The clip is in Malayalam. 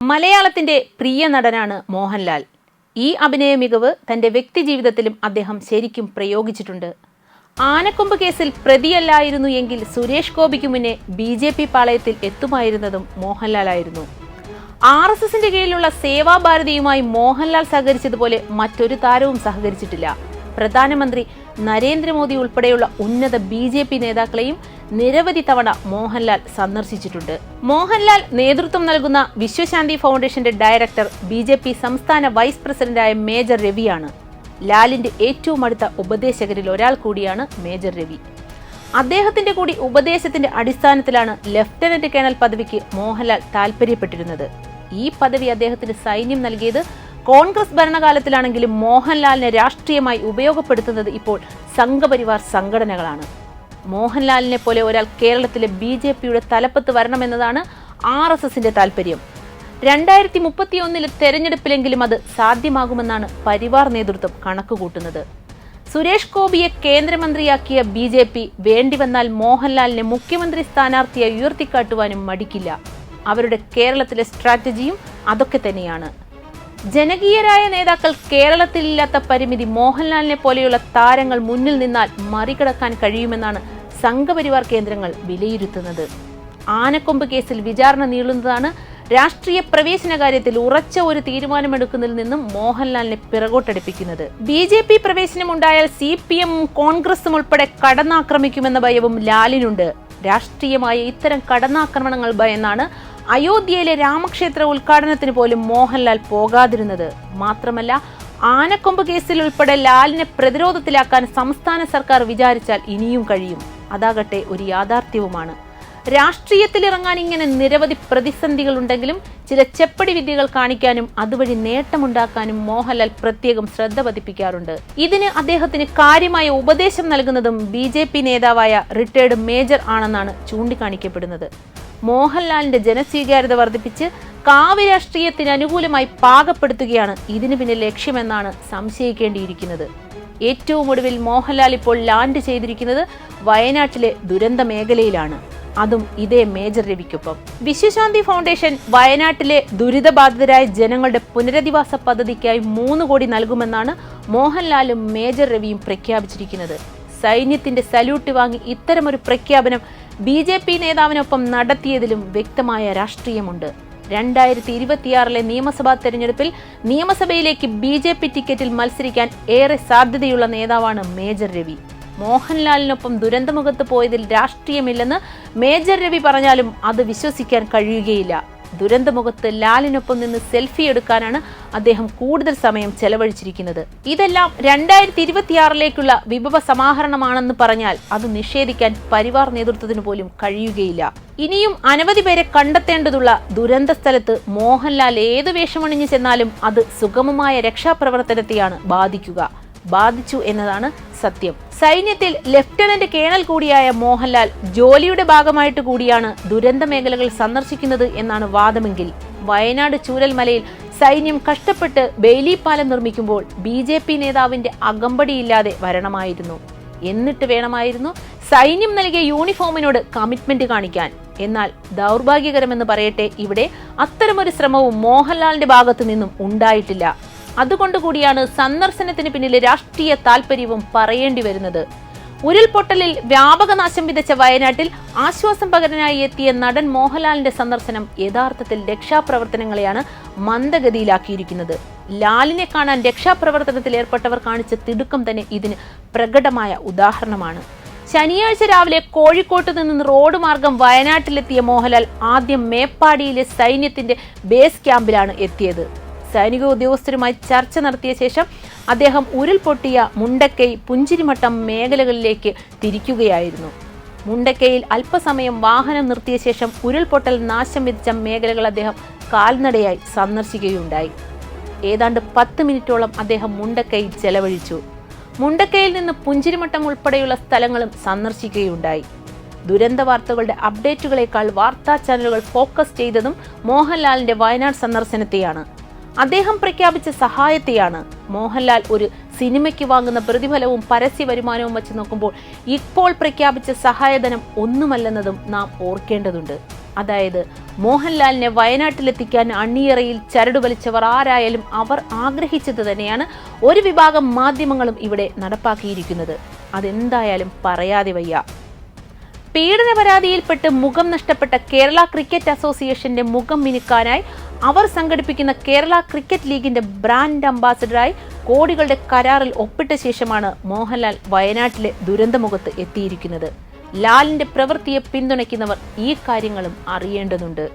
മലയാളത്തിന്റെ പ്രിയ നടനാണ് മോഹൻലാൽ. ഈ അഭിനയ മികവ് തന്റെ വ്യക്തിജീവിതത്തിലും അദ്ദേഹം ശരിക്കും പ്രയോഗിച്ചിട്ടുണ്ട്. ആനക്കൊമ്പ് കേസിൽ പ്രതിയല്ലായിരുന്നു എങ്കിൽ സുരേഷ് ഗോപിക്ക് മുന്നേ ബി ജെ പി പാളയത്തിൽ എത്തുമായിരുന്നതും മോഹൻലാലായിരുന്നു. ആർ എസ് എസിന്റെ കീഴിലുള്ള സേവാഭാരതിയുമായി മോഹൻലാൽ സഹകരിച്ചതുപോലെ മറ്റൊരു താരവും സഹകരിച്ചിട്ടില്ല. പ്രധാനമന്ത്രി നരേന്ദ്രമോദി ഉൾപ്പെടെയുള്ള ഉന്നത ബി നേതാക്കളെയും നിരവധി തവണ മോഹൻലാൽ സന്ദർശിച്ചിട്ടുണ്ട്. മോഹൻലാൽ നേതൃത്വം നൽകുന്ന വിശ്വശാന്തി ഫൗണ്ടേഷന്റെ ഡയറക്ടർ ബി ജെ പി സംസ്ഥാന വൈസ് പ്രസിഡന്റായ മേജർ രവിയാണ്. ലാലിന്റെ ഏറ്റവും അടുത്ത ഉപദേശകരിൽ ഒരാൾ കൂടിയാണ് മേജർ രവി. അദ്ദേഹത്തിന്റെ കൂടി ഉപദേശത്തിന്റെ അടിസ്ഥാനത്തിലാണ് ലഫ്റ്റനന്റ് കേണൽ പദവിക്ക് മോഹൻലാൽ താൽപര്യപ്പെട്ടിരുന്നത്. ഈ പദവി അദ്ദേഹത്തിന് സൈന്യം നൽകിയത് കോൺഗ്രസ് ഭരണകാലത്തിലാണെങ്കിലും മോഹൻലാലിനെ രാഷ്ട്രീയമായി ഉപയോഗപ്പെടുത്തുന്നത് ഇപ്പോൾ സംഘപരിവാർ സംഘടനകളാണ്. മോഹൻലാലിനെ പോലെ ഒരാൾ കേരളത്തിലെ ബി ജെ പിയുടെ തലപ്പത്ത് വരണമെന്നതാണ് ആർ എസ് എസിന്റെ താല്പര്യം. രണ്ടായിരത്തി മുപ്പത്തിയൊന്നിലെ തെരഞ്ഞെടുപ്പിലെങ്കിലും അത് സാധ്യമാകുമെന്നാണ് പരിവാർ നേതൃത്വം കണക്കുകൂട്ടുന്നത്. സുരേഷ് ഗോപിയെ കേന്ദ്രമന്ത്രിയാക്കിയ ബി ജെ പി വേണ്ടിവന്നാൽ മോഹൻലാലിനെ മുഖ്യമന്ത്രി സ്ഥാനാർത്ഥിയായി ഉയർത്തിക്കാട്ടുവാനും മടിക്കില്ല. അവരുടെ കേരളത്തിലെ സ്ട്രാറ്റജിയും അതൊക്കെ തന്നെയാണ്. ജനകീയരായ നേതാക്കൾ കേരളത്തിലില്ലാത്ത പരിമിതി മോഹൻലാലിനെ പോലെയുള്ള താരങ്ങൾ മുന്നിൽ നിന്നാൽ മറികടക്കാൻ കഴിയുമെന്നാണ് സംഘപരിവാർ കേന്ദ്രങ്ങൾ വിലയിരുത്തുന്നത്. ആനക്കൊമ്പ് കേസിൽ വിചാരണ നീളുന്നതാണ് രാഷ്ട്രീയ പ്രവേശന കാര്യത്തിൽ ഉറച്ച ഒരു തീരുമാനമെടുക്കുന്നതിൽ നിന്നും മോഹൻലാലിനെ പിറകോട്ടടിപ്പിക്കുന്നത്. ബി ജെ പി പ്രവേശനമുണ്ടായാൽ സി പി എം കോൺഗ്രസും ഉൾപ്പെടെ കടന്നാക്രമിക്കുമെന്ന ഭയവും ലാലിനുണ്ട്. രാഷ്ട്രീയമായ ഇത്തരം കടന്നാക്രമണങ്ങൾ ഭയന്നാണ് അയോധ്യയിലെ രാമക്ഷേത്ര ഉദ്ഘാടനത്തിന് പോലും മോഹൻലാൽ പോകാതിരുന്നത്. മാത്രമല്ല ആനക്കൊമ്പ് കേസിൽ ഉൾപ്പെടെ ലാലിനെ പ്രതിരോധത്തിലാക്കാൻ സംസ്ഥാന സർക്കാർ വിചാരിച്ചാൽ ഇനിയും കഴിയും. അതാകട്ടെ ഒരു യാഥാർത്ഥ്യവുമാണ്. രാഷ്ട്രീയത്തിലിറങ്ങാൻ ഇങ്ങനെ നിരവധി പ്രതിസന്ധികൾ ഉണ്ടെങ്കിലും ചില ചെപ്പടി വിദ്യകൾ കാണിക്കാനും അതുവഴി നേട്ടമുണ്ടാക്കാനും മോഹൻലാൽ പ്രത്യേകം ശ്രദ്ധ പതിപ്പിക്കാറുണ്ട്. ഇതിന് അദ്ദേഹത്തിന് കാര്യമായ ഉപദേശം നൽകുന്നതും ബി ജെ പി നേതാവായ റിട്ടയർഡ് മേജർ ആണെന്നാണ് ചൂണ്ടിക്കാണിക്കപ്പെടുന്നത്. മോഹൻലാലിന്റെ ജനസ്വീകാര്യത വർദ്ധിപ്പിച്ച് കാവ്യ രാഷ്ട്രീയത്തിന് അനുകൂലമായി പാകപ്പെടുത്തുകയാണ് ഇതിനു പിന്നിൽ ലക്ഷ്യമെന്നാണ് സംശയിക്കേണ്ടിയിരിക്കുന്നത്. ഏറ്റവും ഒടുവിൽ മോഹൻലാൽ ഇപ്പോൾ ലാൻഡ് ചെയ്തിരിക്കുന്നത് വയനാട്ടിലെ ദുരന്ത മേഖലയിലാണ്. അതും ഇതേ മേജർ രവിക്കൊപ്പം. വിശ്വശാന്തി ഫൗണ്ടേഷൻ വയനാട്ടിലെ ദുരിതബാധിതരായ ജനങ്ങളുടെ പുനരധിവാസ പദ്ധതിക്കായി മൂന്ന് കോടി നൽകുമെന്നാണ് മോഹൻലാലും മേജർ രവിയും പ്രഖ്യാപിച്ചിരിക്കുന്നത്. സൈന്യത്തിന്റെ സല്യൂട്ട് വാങ്ങി ഇത്തരമൊരു പ്രഖ്യാപനം ബി ജെ പി നേതാവിനൊപ്പം നടത്തിയതിലും വ്യക്തമായ രാഷ്ട്രീയമുണ്ട്. രണ്ടായിരത്തി ഇരുപത്തിയാറിലെ നിയമസഭാ തെരഞ്ഞെടുപ്പിൽ നിയമസഭയിലേക്ക് ബി ജെ പി ടിക്കറ്റിൽ മത്സരിക്കാൻ ഏറെ സാധ്യതയുള്ള നേതാവാണ് മേജർ രവി. മോഹൻലാലിനൊപ്പം ദുരന്തമുഖത്ത് പോയതിൽ രാഷ്ട്രീയമില്ലെന്ന് മേജർ രവി പറഞ്ഞാലും അത് വിശ്വസിക്കാൻ കഴിയുകയില്ല. ദുരന്തമുഖത്ത് ലാലിനൊപ്പം നിന്ന് സെൽഫി എടുക്കാനാണ് അദ്ദേഹം കൂടുതൽ സമയം ചെലവഴിച്ചിരിക്കുന്നത്. ഇതെല്ലാം രണ്ടായിരത്തി ഇരുപത്തിയാറിലേക്കുള്ള വിഭവ സമാഹരണമാണെന്ന് പറഞ്ഞാൽ അത് നിഷേധിക്കാൻ പരിവാർ നേതൃത്വത്തിന് പോലും കഴിയുകയില്ല. ഇനിയും അനവധി പേരെ കണ്ടെത്തേണ്ടതുള്ള ദുരന്ത സ്ഥലത്ത് മോഹൻലാൽ ഏത് വേഷമണിഞ്ഞു ചെന്നാലും അത് സുഗമമായ രക്ഷാപ്രവർത്തനത്തെയാണ് ബാധിക്കുക. ബാധിച്ചു എന്നതാണ് സത്യം. സൈന്യത്തിൽ ലഫ്റ്റനന്റ് കേണൽ കൂടിയായ മോഹൻലാൽ ജോലിയുടെ ഭാഗമായിട്ട് കൂടിയാണ് ദുരന്ത മേഖലകൾ സന്ദർശിക്കുന്നത് എന്നാണ് വാദമെങ്കിൽ. വയനാട് ചൂരൽമലയിൽ സൈന്യം കഷ്ടപ്പെട്ട് ബെയിലി പാലം നിർമ്മിക്കുമ്പോൾ ബി ജെ പി നേതാവിന്റെ അകമ്പടിയില്ലാതെ വരണമായിരുന്നു. എന്നിട്ട് വേണമായിരുന്നു സൈന്യം നൽകിയ യൂണിഫോമിനോട് കമ്മിറ്റ്മെന്റ് കാണിക്കാൻ. എന്നാൽ ദൗർഭാഗ്യകരമെന്ന് പറയട്ടെ ഇവിടെ അത്തരമൊരു ശ്രമവും മോഹൻലാലിന്റെ ഭാഗത്തു നിന്നും ഉണ്ടായിട്ടില്ല. അതുകൊണ്ടുകൂടിയാണ് സന്ദർശനത്തിന് പിന്നിലെ രാഷ്ട്രീയ താൽപര്യവും പറയേണ്ടി വരുന്നത്. ഉരുൾപൊട്ടലിൽ വ്യാപക നാശം വിതച്ച വയനാട്ടിൽ ആശ്വാസം പകരനായി എത്തിയ നടൻ മോഹൻലാലിന്റെ സന്ദർശനം യഥാർത്ഥത്തിൽ രക്ഷാപ്രവർത്തനങ്ങളെയാണ് മന്ദഗതിയിലാക്കിയിരിക്കുന്നത്. ലാലിനെ കാണാൻ രക്ഷാപ്രവർത്തനത്തിൽ ഏർപ്പെട്ടവർ കാണിച്ച തിടുക്കം തന്നെ ഇതിന് പ്രകടമായ ഉദാഹരണമാണ്. ശനിയാഴ്ച രാവിലെ കോഴിക്കോട്ട് നിന്ന് റോഡ് മാർഗം വയനാട്ടിലെത്തിയ മോഹൻലാൽ ആദ്യം മേപ്പാടിയിലെ സൈന്യത്തിന്റെ ബേസ് ക്യാമ്പിലാണ് എത്തിയത്. സൈനിക ഉദ്യോഗസ്ഥരുമായി ചർച്ച നടത്തിയ ശേഷം അദ്ദേഹം ഉരുൾപൊട്ടിയ മുണ്ടക്കൈ പുഞ്ചിരിമട്ടം മേഖലകളിലേക്ക് തിരിക്കുകയായിരുന്നു. മുണ്ടക്കൈയിൽ അല്പസമയം വാഹനം നിർത്തിയ ശേഷം ഉരുൾപൊട്ടൽ നാശം വിധിച്ച മേഖലകൾ അദ്ദേഹം കാൽനടയായി സന്ദർശിക്കുകയുണ്ടായി. ഏതാണ്ട് പത്ത് മിനിറ്റോളം അദ്ദേഹം മുണ്ടക്കൈ ചെലവഴിച്ചു. മുണ്ടക്കൈയിൽ നിന്ന് പുഞ്ചിരിമട്ടം ഉൾപ്പെടെയുള്ള സ്ഥലങ്ങളും സന്ദർശിക്കുകയുണ്ടായി. ദുരന്ത വാർത്തകളുടെ അപ്ഡേറ്റുകളെക്കാൾ വാർത്താ ചാനലുകൾ ഫോക്കസ് ചെയ്തതും മോഹൻലാലിന്റെ വയനാട് സന്ദർശനത്തെയാണ്. അദ്ദേഹം പ്രഖ്യാപിച്ച സഹായത്തെയാണ് മോഹൻലാൽ ഒരു സിനിമയ്ക്ക് വാങ്ങുന്ന പ്രതിഫലവും പരസ്യ വരുമാനവും വെച്ച് നോക്കുമ്പോൾ ഇപ്പോൾ പ്രഖ്യാപിച്ച സഹായധനം ഒന്നുമല്ലെന്നതും നാം ഓർക്കേണ്ടതുണ്ട്. അതായത് മോഹൻലാലിനെ വയനാട്ടിലെത്തിക്കാൻ അണിയറയിൽ ചരട് വലിച്ചവർ ആരായാലും അവർ ആഗ്രഹിച്ചത് തന്നെയാണ് ഒരു വിഭാഗം മാധ്യമങ്ങളും ഇവിടെ നടപ്പാക്കിയിരിക്കുന്നത്. അതെന്തായാലും പറയാതെ വയ്യ. പീഡന പരാതിയിൽപ്പെട്ട് മുഖം നഷ്ടപ്പെട്ട കേരള ക്രിക്കറ്റ് അസോസിയേഷന്റെ മുഖം മിനുക്കാനായി അവർ സംഘടിപ്പിക്കുന്ന കേരള ക്രിക്കറ്റ് ലീഗിന്റെ ബ്രാൻഡ് അംബാസഡറായി കോടികളുടെ കരാറിൽ ഒപ്പിട്ട ശേഷമാണ് മോഹൻലാൽ വയനാട്ടിലെ ദുരന്തമുഖത്ത് എത്തിയിരിക്കുന്നത്. ലാലിന്റെ പ്രവൃത്തിയെ പിന്തുണയ്ക്കുന്നവർ ഈ കാര്യങ്ങളും അറിയേണ്ടതുണ്ട്.